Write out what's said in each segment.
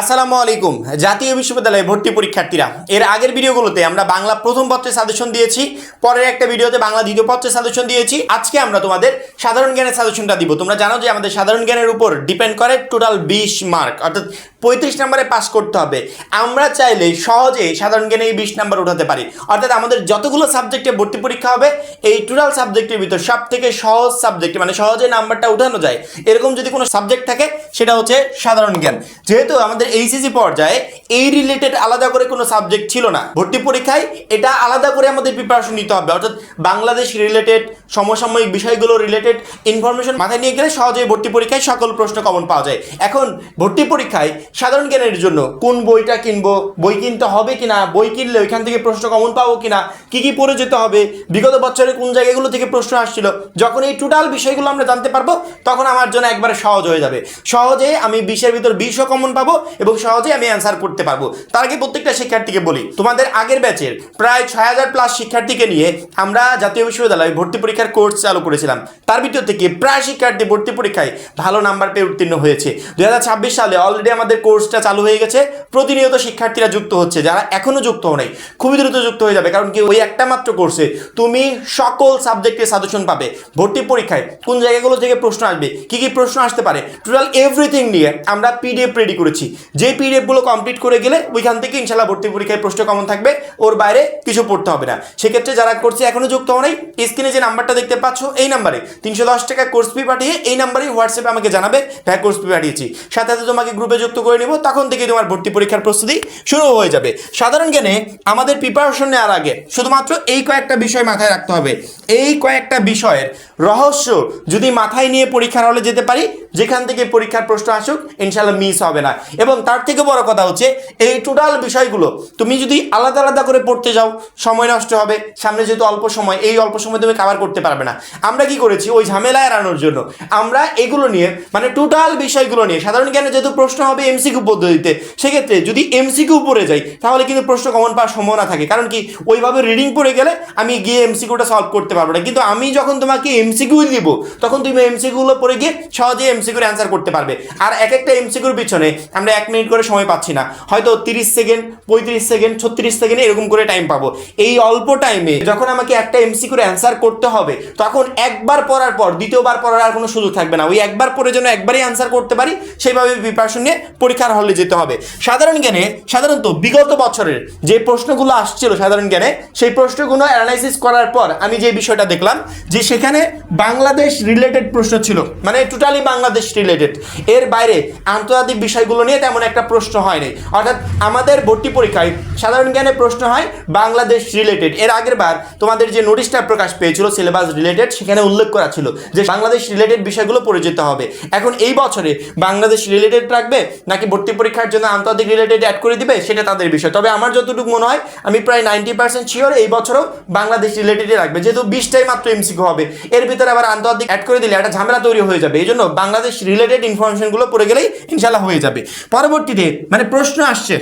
আসসালামু আলাইকুম। জাতীয় বিশ্ববিদ্যালয়ে ভর্তি পরীক্ষার্থীরা, এর আগের ভিডিওগুলোতে আমরা বাংলা প্রথম পত্রের সাজেশন দিয়েছি, পরের একটা ভিডিওতে বাংলা দ্বিতীয় পত্রের সাজেশন দিয়েছি। আজকে আমরা তোমাদের সাধারণ জ্ঞানের সাজেশনটা দিব। তোমরা জানো যে আমাদের সাধারণ জ্ঞানের উপর ডিপেন্ড করে টোটাল বিশ মার্ক, অর্থাৎ পঁয়ত্রিশ নম্বরে পাস করতে হবে। আমরা চাইলে সহজে সাধারণ জ্ঞানে এই বিশ নাম্বার উঠাতে পারি। অর্থাৎ আমাদের যতগুলো সাবজেক্টে ভর্তি পরীক্ষা হবে, এই টোটাল সাবজেক্টের ভিতর সব থেকে সহজ সাবজেক্ট মানে সহজে নাম্বারটা উঠানো যায়, এরকম যদি কোনো সাবজেক্ট থাকে, সেটা হচ্ছে সাধারণ জ্ঞান। যেহেতু আমাদের এইচএসি পর্যায়ে এই রিলেটেড আলাদা করে কোনো সাবজেক্ট ছিল না, ভর্তি পরীক্ষায় এটা আলাদা করে আমাদের প্রিপারেশন নিতে হবে। অর্থাৎ বাংলাদেশ রিলেটেড সমসাময়িক বিষয়গুলো রিলেটেড ইনফরমেশন মাথায় নিয়ে গেলে সহজেই ভর্তি পরীক্ষায় সকল প্রশ্ন কমন পাওয়া যায়। এখন ভর্তি পরীক্ষায় সাধারণ জ্ঞানের জন্য কোন বইটা কিনবো, বই কিনতে হবে কিনা, বই কিনলে ওইখান থেকে প্রশ্ন কমন পাবো কিনা, কি কি পড়ে যেতে হবে, বিগত বছরে কোন জায়গাগুলো থেকে প্রশ্ন আসছিল, যখন এই টোটাল বিষয়গুলো আমরা জানতে পারব, তখন আমার জন্য একবারে সহজ হয়ে যাবে। সহজে আমি বিশের ভিতর বিশও কমন পাবো এবং সহজে আমি অ্যান্সার করতে পারব। তার আগে প্রত্যেকটা শিক্ষার্থীকে বলি, তোমাদের আগের ব্যাচের প্রায় ছয় হাজার প্লাস শিক্ষার্থীকে নিয়ে আমরা জাতীয় বিশ্ববিদ্যালয়ে ভর্তি পরীক্ষার কোর্স চালু করেছিলাম। তার ভিতর থেকে প্রায় শিক্ষার্থী ভর্তি পরীক্ষায় ভালো নাম্বার পেয়ে উত্তীর্ণ হয়েছে। দু হাজার ছাব্বিশ সালে অলরেডি আমাদের কোর্সটা চালু হয়ে গেছে। প্রতিনিয়ত শিক্ষার্থীরা যুক্ত হচ্ছে, যারা এখনও যুক্ত হও নাই। খুবই দ্রুত যুক্ত হয়ে যাবে, কারণ কি ওই একটা মাত্র কোর্সে তুমি সকল সাবজেক্টে সাজেশন পাবে। ভর্তি পরীক্ষায় কোন জায়গাগুলো থেকে প্রশ্ন আসবে, কি কি প্রশ্ন আসতে পারে, টোটাল এভরিথিং নিয়ে আমরা পিডিএফ রেডি করেছি। যে পিডিএফগুলো কমপ্লিট করে গেলে ওইখান থেকে ইনশাল্লাহ ভর্তি পরীক্ষায় প্রশ্ন কমন থাকবে, ওর বাইরে কিছু পড়তে হবে না। সেক্ষেত্রে যারা করছে এখনও যুক্ত হও নাই, স্ক্রিনে যে নাম্বারটা দেখতে পাচ্ছ, এই নাম্বারে তিনশো দশ টাকা কোর্স ফি পাঠিয়ে এই নাম্বারে হোয়াটসঅ্যাপে আমাকে জানাবে ভাই কোর্স ফি পাঠিয়েছি। সাথে সাথে তোমাকে গ্রুপে যুক্ত করে নিব, তখন থেকে তোমার ভর্তি পরীক্ষার প্রস্তুতি শুরু হয়ে যাবে। সাধারণ জ্ঞানে আমাদের প্রিপারেশন নেওয়ার আগে শুধুমাত্র এই কয়েকটা বিষয় মাথায় রাখতে হবে। এই কয়েকটা বিষয়ের রহস্য যদি মাথায় নিয়ে পরীক্ষার হলে যেতে পারি যেখান থেকে পরীক্ষার প্রশ্ন আসুক ইনশাল্লাহ মিস হবে না। এবং তার থেকে বড় কথা হচ্ছে, এই টোটাল বিষয়গুলো, তুমি যদি আলাদা আলাদা করে পড়তে যাও, সময় নষ্ট হবে। সামনে যেহেতু অল্প সময়, এই অল্প সময় তুমি কাভার করতে পারবে না। আমরা কি করেছি? ওই ঝামেলা এড়ানোর জন্য। আমরা এগুলো নিয়ে মানে টোটাল বিষয়গুলো নিয়ে, সাধারণ জ্ঞানে যেহেতু প্রশ্ন হবে এমসিকিউ পদ্ধতিতে, সেক্ষেত্রে যদি এমসিকিউ পড়ে যাই, তাহলে কিন্তু প্রশ্ন কমন পাওয়ার সম্ভাবনা থাকে। কারণ কি? ওইভাবে রিডিং পড়ে গেলে আমি গিয়ে এমসিকিউটা সলভ করতে পারব না। কিন্তু আমি যখন তোমাকে এমসিকিউ দিব, তখন তুমি এমসিকিউগুলো পড়ে গিয়ে সহজে এমসিকিউর অ্যান্সার করতে পারবে। আর এক একটা এমসিকিউর পিছনে আমরা এক মিনিট করে সময় পাচ্ছি না। হয়তো তিরিশ সেকেন্ড, পঁয়ত্রিশ সেকেন্ড, ছত্রিশ সেকেন্ড এরকম করে টাইম পাবো। এই অল্প টাইমে যখন আমাকে একটা এমসিকিউর অ্যান্সার করতে হবে, তখন একবার পড়ার পর, দ্বিতীয়বার পড়ার আর কোনো সুযোগ থাকবে না। ওই একবার পড়ে যেন একবারই অ্যান্সার করতে পারি, সেইভাবে প্রিপারেশন নিয়ে পরীক্ষার হলে যেতে হবে। সাধারণ জ্ঞানে, সাধারণত বিগত বছরের যে প্রশ্নগুলো আসছিল সাধারণ জ্ঞানে, সেই প্রশ্নগুলো অ্যানালাইসিস করার পর আমি যে বিষয়টা দেখলাম, যে সেখানে বাংলাদেশ রিলেটেড প্রশ্ন ছিল মানে টোটালি বাংলাদেশ রিলেটেড এর বাইরে আন্তর্জাতিক বিষয়গুলো নিয়ে তেমন একটা প্রশ্ন হয়নি অর্থাৎ আমাদের ভর্তি পরীক্ষায় সাধারণ জ্ঞানে প্রশ্ন হয় বাংলাদেশ রিলেটেড এর আগের বার তোমাদের যে নোটিশটা প্রকাশ পেয়েছিল সিলেবাস রিলেটেড সেখানে উল্লেখ করা ছিল যে বাংলাদেশ রিলেটেড বিষয়গুলো পড়ে যেতে হবে। এখন এই বছরে বাংলাদেশ রিলেটেড রাখবে নাকি ভর্তি পরীক্ষার জন্য আন্তর্জাতিক রিলেটেড অ্যাড করে দিবে, সেটা তাদের বিষয়। তবে আমার যতটুকু মনে হয়, আমি প্রায় নাইনটি পার্সেন্ট শিওর এই বছরও বাংলাদেশ রিলেটেডই রাখবে। যেহেতু বিশটাই মাত্র এমসিকিউ হবে, এর ভিতরে আবার আন্তর্জাতিক অ্যাড করে দিলে একটা ঝামেলা তৈরি হয়ে যাবে। এই জন্য বাংলাদেশ রিলেটেড ইনফরমেশনগুলো পড়ে গেলেই ইনশাল্লাহ হয়ে যাবে। পরবর্তীতে মানে প্রশ্ন আসছে।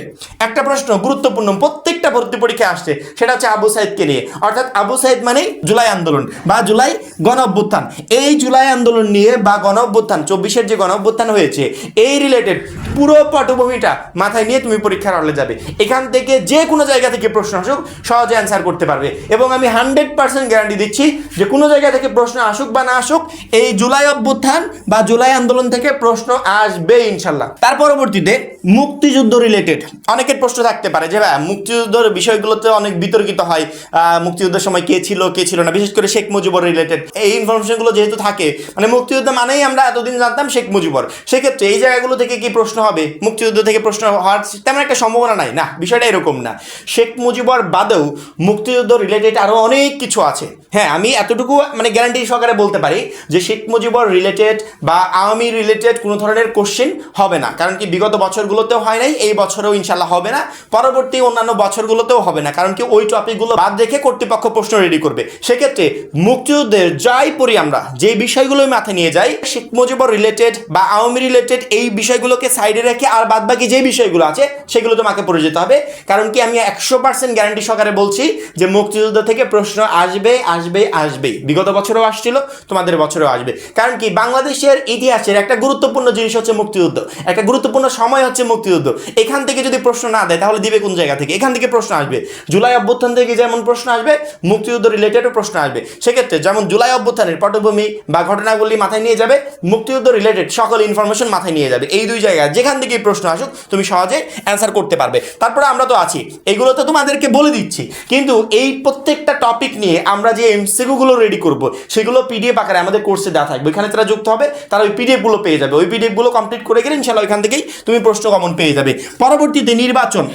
একটা প্রশ্ন গুরুত্বপূর্ণ, প্রত্যেকটা ভর্তি পরীক্ষা আসছে, সেটা হচ্ছে আবু সাইদকে নিয়ে। অর্থাৎ আবু সাইদ মানেই জুলাই আন্দোলন বা জুলাই গণ অভ্যুত্থান। এই জুলাই আন্দোলন নিয়ে বা গণ অভ্যুত্থান, চব্বিশের যে গণ অভ্যুত্থান হয়েছে, এই রিলেটেড পুরো পটভূমিটা মাথায় নিয়ে তুমি পরীক্ষার হলে যাবে। এখান থেকে যে কোনো জায়গা থেকে প্রশ্ন আসুক, সহজে অ্যান্সার করতে পারবে। এবং আমি হান্ড্রেড পার্সেন্ট গ্যারান্টি দিচ্ছি যে কোনো জায়গা থেকে প্রশ্ন আসুক বা না আসুক, এই জুলাই অভ্যুত্থান বা জুলাই আন্দোলন থেকে প্রশ্ন আসবে ইনশাল্লাহ। তার পরবর্তীতে মুক্তিযুদ্ধ রিলেটেড অনেকের প্রশ্ন থাকতে পারে যে ভাই মুক্তিযুদ্ধের বিষয়গুলোতে অনেক বিতর্কিত হয় মুক্তিযুদ্ধের সময় কে ছিল কে ছিল না, বিশেষ করে শেখ মুজিবর রিলেটেড এই ইনফরমেশনগুলো যেহেতু থাকে মানে মুক্তিযুদ্ধ মানেই আমরা এতদিন জানতাম শেখ মুজিবর। সেক্ষেত্রে এই জায়গাগুলো থেকে কি প্রশ্ন হবে? মুক্তিযুদ্ধ থেকে প্রশ্ন হওয়ার তেমন একটা সম্ভাবনা নাই। না, বিষয়টা এরকম না। শেখ মুজিবর বাদেও মুক্তিযুদ্ধ রিলেটেড আরও অনেক কিছু আছে। হ্যাঁ আমি এতটুকু মানে গ্যারান্টি সহকারে বলতে পারি যে, শেখ মুজিবর রিলেটেড বা আওয়ামী রিলেটেড কোনো ধরনের কোশ্চেন হবে না। কারণ কি বিগত বছরগুলোতেও হয় নাই, এই বছরেও ইনশাল্লাহ হবে না। পরবর্তী অন্যান্য বছরগুলোতেও হবে না, কারণ কি ওই টপিকগুলো বাদ রেখে কর্তৃপক্ষ প্রশ্ন রেডি করবে। সেক্ষেত্রে মুক্তিযুদ্ধের যাই পড়ি আমরা যে বিষয়গুলোই মাথায় নিয়ে যাই, শেখ মুজিবর রিলেটেড বা আওয়ামী রিলেটেড এই বিষয়গুলোকে সাইডে রেখে আর বাদ বাকি যে বিষয়গুলো আছে, সেগুলো তোমাকে পড়ে যেতে হবে। কারণ কি আমি একশো পার্সেন্ট গ্যারান্টি সহকারে বলছি যে মুক্তিযুদ্ধ থেকে প্রশ্ন আসবে আসবে, আসবেই। বিগত বছরেও আসছিল, তোমাদের বছরেও আসবে। কারণ কি বাংলাদেশের ইতিহাসের একটা গুরুত্বপূর্ণ জিনিস হচ্ছে মুক্তিযুদ্ধ। একটা গুরুত্বপূর্ণ সময় হচ্ছে মুক্তিযুদ্ধ। এখান থেকে যদি প্রশ্ন না দেয়, তাহলে দিবে কোন জায়গা থেকে? এখান থেকে প্রশ্ন আসবে। জুলাই অভ্যুত্থান থেকে যেমন প্রশ্ন আসবে, মুক্তিযুদ্ধ রিলেটেডও প্রশ্ন আসবে। সেক্ষেত্রে যেমন জুলাই অভ্যুত্থানের পটভূমি বা ঘটনাগুলি মাথায় নিয়ে যাবে, মুক্তিযুদ্ধ রিলেটেড সকল ইনফরমেশন মাথায় নিয়ে যাবে। এই দুই জায়গায় যেখান থেকে প্রশ্ন আসুক, তুমি সহজে অ্যান্সার করতে পারবে। তারপরে আমরা তো আছি। এগুলো তো তোমাদেরকে বলে দিচ্ছি। কিন্তু এই প্রত্যেকটা টপিক নিয়ে আমরা যে এমসিকিউগুলো রেডি করব, সেগুলো পিডিএফ আকারে আমাদের কোর্সে দেওয়া থাকবে। এখানে তারা যুক্ত হবে, তারা পিডিএফগুলো পেয়ে যাবে। ওই পিডিএফগুলো কমপ্লিট করে গেলে ইনশাল্লাহ ওইখান থেকেই তুমি প্রশ্ন কমন পেয়ে যাবে। পরবর্তীতে নির্বাচন।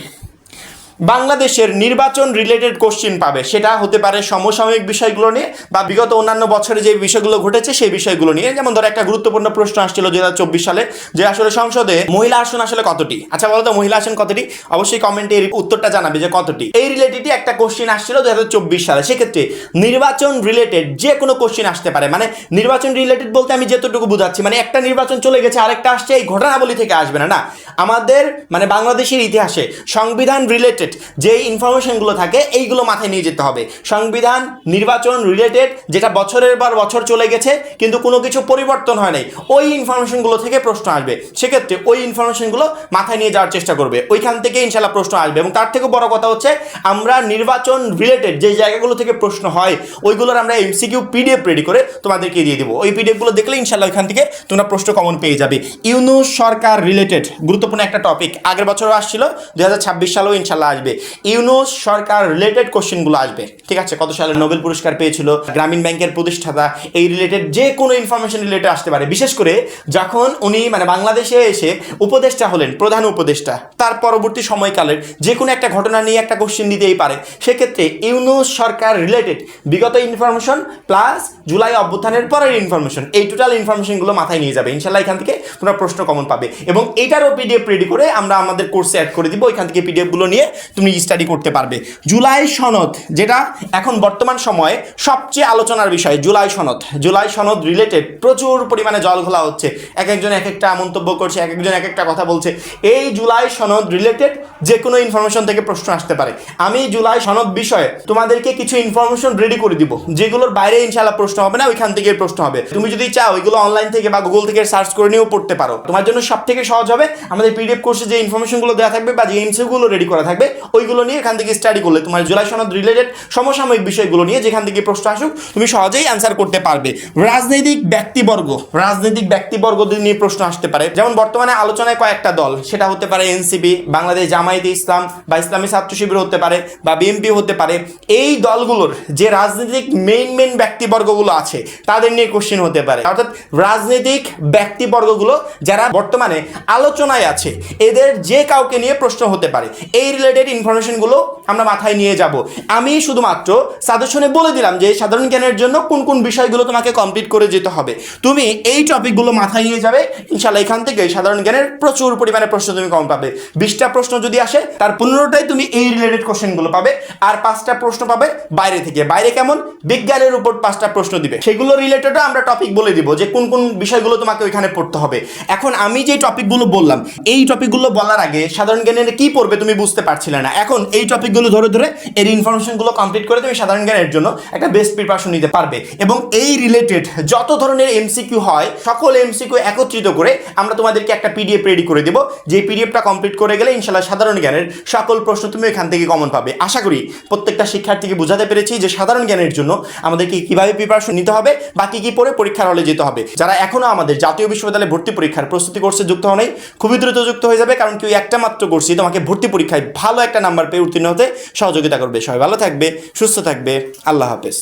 বাংলাদেশের নির্বাচন রিলেটেড কোশ্চিন পাবে। সেটা হতে পারে সমসাময়িক বিষয়গুলো নিয়ে বা বিগত অন্যান্য বছরে যে বিষয়গুলো ঘটেছে সেই বিষয়গুলো নিয়ে। যেমন ধরো একটা গুরুত্বপূর্ণ প্রশ্ন আসছিল দু চব্বিশ সালে যে আসলে সংসদে মহিলা আসন আসলে কতটি? আচ্ছা বলো তো, মহিলা আসন কতটি? অবশ্যই কমেন্টে উত্তরটা জানাবে যে কতটি। এই রিলেটেডই একটা কোশ্চিন আসছিল দু চব্বিশ সালে। সেক্ষেত্রে নির্বাচন রিলেটেড যে কোনো কোশ্চিন আসতে পারে। মানে নির্বাচন রিলেটেড বলতে আমি যেতটুকু বুঝাচ্ছি মানে একটা নির্বাচন চলে গেছে, আরেকটা আসছে, এই ঘটনাবলী থেকে আসবে না না। আমাদের মানে বাংলাদেশের ইতিহাসে সংবিধান রিলেটেড যে ইনফরমেশনগুলো থাকে, এইগুলো মাথায় নিয়ে যেতে হবে। সংবিধান নির্বাচন রিলেটেড যেটা বছরের পর বছর চলে গেছে, কিন্তু কোনো কিছু পরিবর্তন হয় নাই, ওই ইনফরমেশনগুলো থেকে প্রশ্ন আসবে। সেক্ষেত্রে ওই ইনফরমেশনগুলো মাথায় নিয়ে যাওয়ার চেষ্টা করবে। ওইখান থেকে ইনশাল্লাহ প্রশ্ন আসবে এবং তার থেকে বড় কথা হচ্ছে, আমরা নির্বাচন রিলেটেড যে জায়গাগুলো থেকে প্রশ্ন হয়, ওইগুলোর আমরা এমসিকিউ পিডিএফ রেডি করে তোমাদেরকে দিয়ে দিব। ওই পিডিএফগুলো দেখলে ইনশাল্লাহ ওইখান থেকে তোমরা প্রশ্ন কমন পেয়ে যাবে। ইউনুস সরকার রিলেটেড গুরুত্বপূর্ণ একটা টপিক আগের বছরও আসছিল দু হাজার ছাব্বিশ সালেও ইনশাল্লাহ আসবে। ইউনুস সরকার রিলেটেড কোশ্চেনগুলো আসবে, ঠিক আছে? কত সালে নোবেল পুরস্কার পেয়েছিল, গ্রামীণ ব্যাংকের প্রতিষ্ঠাতা, এই রিলেটেড যে কোনো ইনফরমেশন রিলেটেড আসতে পারে। বিশেষ করে যখন উনি মানে বাংলাদেশে এসে উপদেষ্টা হলেন, প্রধান উপদেষ্টা, তার পরবর্তী সময়কালের যে কোনো একটা ঘটনা নিয়ে একটা কোশ্চেন দিতেই পারে। সেক্ষেত্রে ইউনুস সরকার রিলেটেড বিগত ইনফরমেশন প্লাস জুলাই অভ্যুত্থানের পরের ইনফরমেশন এই টোটাল ইনফরমেশনগুলো মাথায় নিয়ে যাবে। ইনশাল্লাহ এখান থেকে তোমরা প্রশ্ন কমন পাবে। এবং এটারও পিডিএফ রেডি করে আমরা আমাদের কোর্সে অ্যাড করে দিব। ওইখান থেকে পিডিএফগুলো নিয়ে তুমি স্টাডি করতে পারবে। জুলাই সনদ, যেটা এখন বর্তমান সময়ে সবচেয়ে আলোচনার বিষয়, জুলাই সনদ। জুলাই সনদ রিলেটেড প্রচুর পরিমাণে জল ঘোলা হচ্ছে। এক একজন এক একটা মন্তব্য করছে, এক একজন এক একটা কথা বলছে। এই জুলাই সনদ রিলেটেড যে কোনো ইনফরমেশন থেকে প্রশ্ন আসতে পারে। আমি জুলাই সনদ বিষয়ে তোমাদেরকে কিছু ইনফরমেশন রেডি করে দিব। যেগুলোর বাইরে ইনশাল্লাহ প্রশ্ন হবে না, ওইখান থেকে প্রশ্ন হবে। তুমি যদি চাও ওইগুলো অনলাইন থেকে বা গুগল থেকে সার্চ করে নিয়েও পড়তে পারো। তোমার জন্য সব থেকে সহজ হবে আমাদের পিডিএফ কোর্সে যে ইনফরমেশনগুলো দেওয়া থাকবে বা যে এমসিগুলো রেডি করা থাকবে, ওইগুলো নিয়ে এখান থেকে স্টাডি করলে তোমার জুলাই সনদ রিলেটেড সমসাময়িক বিষয়গুলো নিয়ে যেখান থেকে প্রশ্ন আসুক, তুমি সহজেই অ্যান্সার করতে পারবে। রাজনৈতিক ব্যক্তিবর্গ, রাজনৈতিক ব্যক্তিবর্গদের নিয়ে প্রশ্ন আসতে পারে। যেমন বর্তমানে আলোচনায় কয়েকটা দল, সেটা হতে পারে এনসিপি বাংলাদেশ জামায়াতে ইসলাম বা ইসলামী ছাত্র শিবির হতে পারে বা বিএনপি হতে পারে। এই দলগুলোর যে রাজনৈতিক মেইন মেইন ব্যক্তিবর্গগুলো আছে, তাদের নিয়ে কোশ্চেন হতে পারে। অর্থাৎ রাজনৈতিক ব্যক্তিবর্গগুলো যারা বর্তমানে আলোচনায় আছে এদের যে কাউকে নিয়ে প্রশ্ন হতে পারে, এই রিলেটেড ইনফরমেশনগুলো আমরা মাথায় নিয়ে যাব। আমি শুধুমাত্র সাজেশনে বলে দিলাম যে সাধারণ জ্ঞানের জন্য কোন কোন বিষয়গুলো তোমাকে কমপ্লিট করে যেতে হবে। তুমি এই টপিকগুলো মাথায় নিয়ে যাবে ইনশাল্লাহ এখান থেকে সাধারণ জ্ঞানের প্রচুর পরিমাণে প্রশ্ন তুমি কম পাবে। বিশটা প্রশ্ন যদি আসে, তার পনেরোটাই তুমি এই রিলেটেড কোশ্চেনগুলো পাবে, আর পাঁচটা প্রশ্ন পাবে বাইরে থেকে। বাইরে কেমন? বিজ্ঞানের উপর পাঁচটা প্রশ্ন দিবে। সেগুলো রিলেটেডও আমরা টপিক বলে দিব যে কোন কোন বিষয়গুলো তোমাকে ওইখানে পড়তে হবে। এখন আমি যে টপিকগুলো বললাম এই টপিকগুলো বলার আগে সাধারণ জ্ঞানের কি পড়বে তুমি বুঝতে পারছিলে না। এখন এই টপিকগুলো ধরে ধরে এর ইনফরমেশনগুলো কমপ্লিট করে তুমি সাধারণ জ্ঞানের জন্য একটা বেস্ট প্রিপারেশন নিতে পারবে। এবং এই রিলেটেড যত ধরনের এমসিকিউ হয়, সকল এমসিকিউ একত্রিত করে আমরা তোমাদেরকে একটা পিডিএফ রেডি করে দেবো। যে পিডিএফটা কমপ্লিট করে গেলে ইনশাল্লাহ সাধারণ জ্ঞানের সকল প্রশ্ন তুমি এখান থেকে কমন পাবে। আশা করি প্রত্যেকটা শিক্ষার্থীকে বোঝাতে পেরেছি যে সাধারণ জ্ঞানের জন্য আমাদেরকে কীভাবে প্রিপারেশন নিতে হবে বা কি কি পড়ে পরীক্ষার হলে যেতে হবে। যারা এখনও আমাদের জাতীয় বিশ্ববিদ্যালয়ে ভর্তি পরীক্ষার প্রস্তুতি কোর্সে যুক্ত নেই, খুবই দ্রুত যুক্ত হয়ে যাবে, কারণ কেউ একটা মাত্র করছি। তোমাকে ভর্তি পরীক্ষায় ভালো একটা নাম্বার পেয়ে উত্তীর্ণ হতে সহযোগিতা করবে। সবাই ভালো থাকবে, সুস্থ থাকবে। আল্লাহ হাফেজ।